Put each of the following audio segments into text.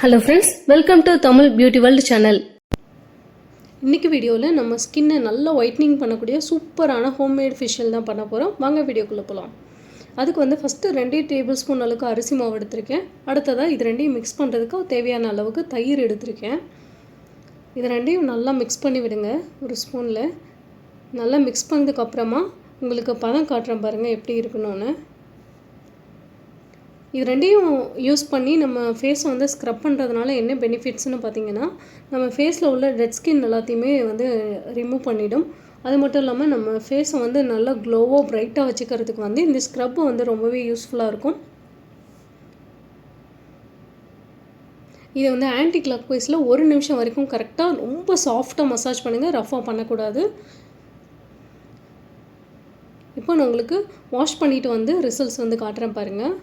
Hello friends welcome to Tamil beauty world channel இன்றைக்கி வீடியோவில் நம்ம ஸ்கின்னை நல்லா ஒயிட்னிங் பண்ணக்கூடிய சூப்பரான ஹோம்மேட் ஃபேஷியல் தான் பண்ண போகிறோம் வாங்க வீடியோக்குள்ளே போகலாம் அதுக்கு வந்து ஃபஸ்ட்டு ரெண்டே டேபிள் ஸ்பூன் அளவுக்கு அரிசி மாவு எடுத்திருக்கேன். அடுத்ததாக இது ரெண்டையும் மிக்ஸ் பண்ணுறதுக்கு தேவையான அளவுக்கு தயிர் எடுத்திருக்கேன். இது ரெண்டையும் நல்லா மிக்ஸ் பண்ணி விடுங்க ஒரு ஸ்பூனில் நல்லா மிக்ஸ் பண்ணதுக்கப்புறமா உங்களுக்கு பதம் காட்டுறேன் பாருங்கள் எப்படி இருக்கணும்னு. இது ரெண்டையும் யூஸ் பண்ணி நம்ம ஃபேஸை வந்து ஸ்க்ரப் பண்ணுறதுனால என்ன பெனிஃபிட்ஸ்னு பார்த்தீங்கன்னா நம்ம ஃபேஸில் உள்ள டெட் ஸ்கின் எல்லாத்தையுமே வந்து ரிமூவ் பண்ணிடும். அது மட்டும் இல்லாமல் நம்ம ஃபேஸை வந்து நல்லா க்ளோவாக ப்ரைட்டாக வச்சுக்கிறதுக்கு வந்து இந்த ஸ்க்ரப்பு வந்து ரொம்பவே யூஸ்ஃபுல்லாக இருக்கும். இதை வந்து ஆன்டி கிளாக் வைஸில் ஒரு நிமிஷம் வரைக்கும் கரெக்டாக ரொம்ப சாஃப்டாக மசாஜ் பண்ணுங்கள் ரஃபாக பண்ணக்கூடாது. இப்போ நான் உங்களுக்கு வாஷ் பண்ணிவிட்டு வந்து ரிசல்ட்ஸ் வந்து காட்டுறேன் பாருங்கள்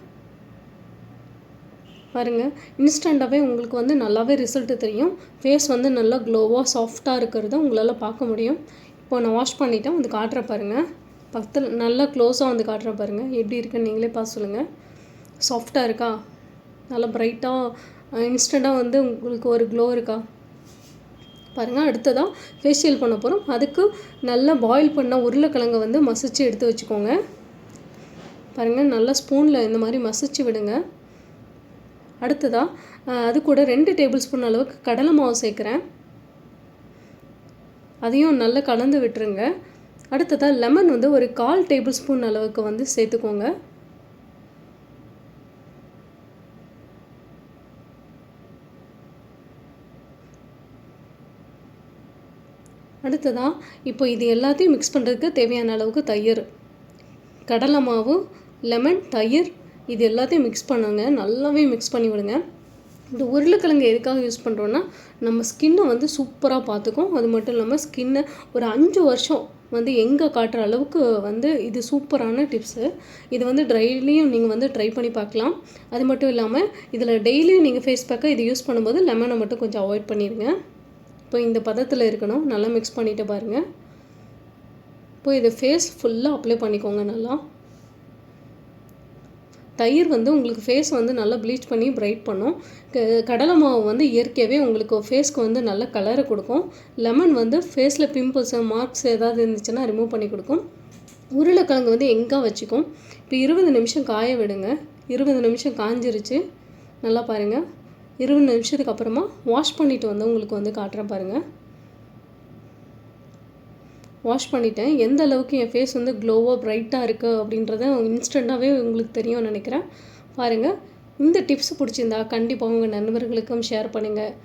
பாருங்கள் இன்ஸ்டண்ட்டாகவே உங்களுக்கு வந்து நல்லாவே ரிசல்ட்டு தெரியும். ஃபேஸ் வந்து நல்லா க்ளோவாக சாஃப்டாக இருக்கிறத உங்களால் பார்க்க முடியும். இப்போ நான் வாஷ் பண்ணிவிட்டேன் வந்து காட்டுறேன் பாருங்கள் பக்கத்தில் நல்லா க்ளோஸாக வந்து காட்டுறேன் பாருங்கள் எப்படி இருக்குன்னு நீங்களே பார்த்து சொல்லுங்கள் சாஃப்டாக இருக்கா? நல்லா ப்ரைட்டாக இன்ஸ்டண்ட்டாக வந்து உங்களுக்கு ஒரு க்ளோ இருக்கா? பாருங்கள் அடுத்ததாக ஃபேஷியல் பண்ண போகிறோம் அதுக்கு நல்லா பாயில் பண்ண உருளைக்கிழங்கை வந்து மசிச்சு எடுத்து வச்சுக்கோங்க. பாருங்கள் நல்லா ஸ்பூனில் இந்த மாதிரி மசிச்சு விடுங்க. அடுத்ததாக அது கூட ரெண்டு டேபிள் ஸ்பூன் அளவுக்கு கடலை மாவு சேர்க்குறேன். அதையும் நல்லா கலந்து விட்டுருங்க. அடுத்ததாக லெமன் வந்து ஒரு கால் டேபிள் ஸ்பூன் அளவுக்கு வந்து சேர்த்துக்கோங்க. அடுத்ததாக இப்போ இது எல்லாத்தையும் மிக்ஸ் பண்ணுறதுக்கு தேவையான அளவுக்கு தயிர். கடலை மாவு லெமன் தயிர் இது எல்லாத்தையும் மிக்ஸ் பண்ணுங்க. நல்லாவே மிக்ஸ் பண்ணி விடுங்க. இந்த உருளைக்கிழங்கு எதுக்காக யூஸ் பண்ணுறோன்னா நம்ம ஸ்கின்னை வந்து சூப்பராக பார்த்துக்கும் அது மட்டும் இல்லாமல் ஸ்கின்னை ஒரு அஞ்சு வருஷம் வந்து எங்கே காட்டுற அளவுக்கு வந்து இது சூப்பரான டிப்ஸு இது வந்து ட்ரைலியும் நீங்கள் வந்து ட்ரை பண்ணி பார்க்கலாம் அது மட்டும் இல்லாமல் இதில் டெய்லியும் நீங்கள் ஃபேஸ் பேக்கை இது யூஸ் பண்ணும்போது லெமனை மட்டும் கொஞ்சம் அவாய்ட் பண்ணிடுங்க இப்போ இந்த பதத்தில் இருக்கணும். நல்லா மிக்ஸ் பண்ணிவிட்டு பாருங்கள் இப்போ இதை ஃபேஸ் ஃபுல்லாக அப்ளை பண்ணிக்கோங்க நல்லா. தயிர் வந்து உங்களுக்கு ஃபேஸ் வந்து நல்லா ப்ளீச் பண்ணி பிரைட் பண்ணும். கடலை மாவு வந்து இயற்கையாகவே உங்களுக்கு ஃபேஸ்க்கு வந்து நல்ல கலரை கொடுக்கும். லெமன் வந்து ஃபேஸில் பிம்பிள்ஸ் மார்க்ஸ் ஏதாவது இருந்துச்சுன்னா ரிமூவ் பண்ணி கொடுக்கும். உருளைக்கிழங்கு வந்து எங்கே வச்சுக்கும். இப்போ இருபது நிமிஷம் காய விடுங்க. இருபது நிமிஷம் காஞ்சிருச்சு. நல்லா பாருங்கள் இருபது நிமிஷத்துக்கு அப்புறமா வாஷ் பண்ணிவிட்டு வந்து உங்களுக்கு வந்து காட்டுறேன் பாருங்கள் வாஷ் பண்ணிட்டேன். எந்த அளவுக்கு என் ஃபேஸ் வந்து க்ளோவாக ப்ரைட்டாக இருக்குது அப்படின்றத இன்ஸ்டண்ட்டாகவே உங்களுக்கு தெரியும்னு நினைக்கிறேன். பாருங்கள் இந்த டிப்ஸ் பிடிச்சிருந்தா கண்டிப்பாக உங்கள் நண்பர்களுக்கும் ஷேர் பண்ணுங்கள்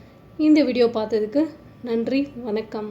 இந்த வீடியோ பார்த்ததுக்கு நன்றி. வணக்கம்.